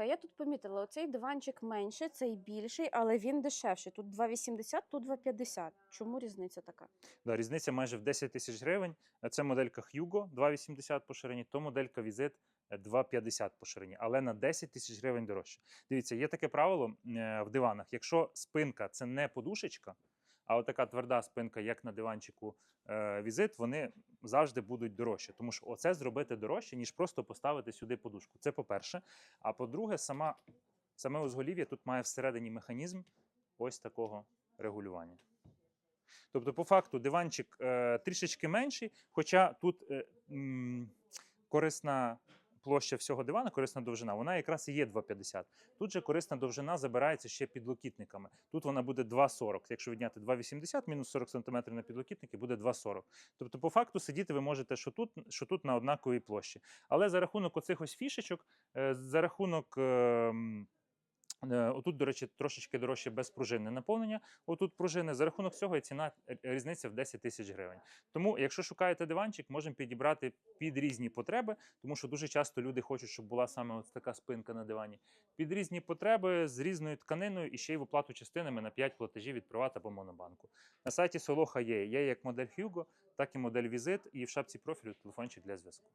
Слухай, я тут помітила, оцей диванчик менший, цей більший, але він дешевший. Тут 2,80, тут 2,50. Чому різниця така? Да, різниця майже в 10 тисяч гривень. Це моделька Hugo 2,80 по ширині, то моделька е, 2,50 по ширині, але на 10 тисяч гривень дорожче. Дивіться, є таке правило е, в диванах. Якщо спинка це не подушечка, а от така тверда спинка, як на диванчику е, Visit, вони завжди будуть дорожчі. Тому що оце зробити дорожче, ніж просто поставити сюди подушку. Це по-перше. А по-друге, саме узголів'я тут має всередині механізм ось такого регулювання. Тобто, по факту, диванчик е, трішечки менший, хоча тут е, м, корисна площа всього дивана, корисна довжина, вона якраз і є 2,50. Тут же корисна довжина забирається ще підлокітниками. Тут вона буде 2,40. Якщо відняти 2,80 мінус 40 см на підлокітники, буде 2,40. Тобто, по факту, сидіти ви можете що тут, що тут на однаковій площі. Але за рахунок оцих ось фішечок, е, за рахунок. Е, Е, Отут, до речі, трошечки дорожче безпружинне наповнення. Отут пружини. За рахунок цього і ціна е, різниця в 10 тисяч гривень. Тому, якщо шукаєте диванчик, можемо підібрати під різні потреби, тому що дуже часто люди хочуть, щоб була саме ось така спинка на дивані. Під різні потреби з різною тканиною і ще й в оплату частинами на 5 платежів від Приват або Монобанку. На сайті Солоха є. Є як модель Hugo, так і модель Visit, і в шапці профілю телефончик для зв'язку.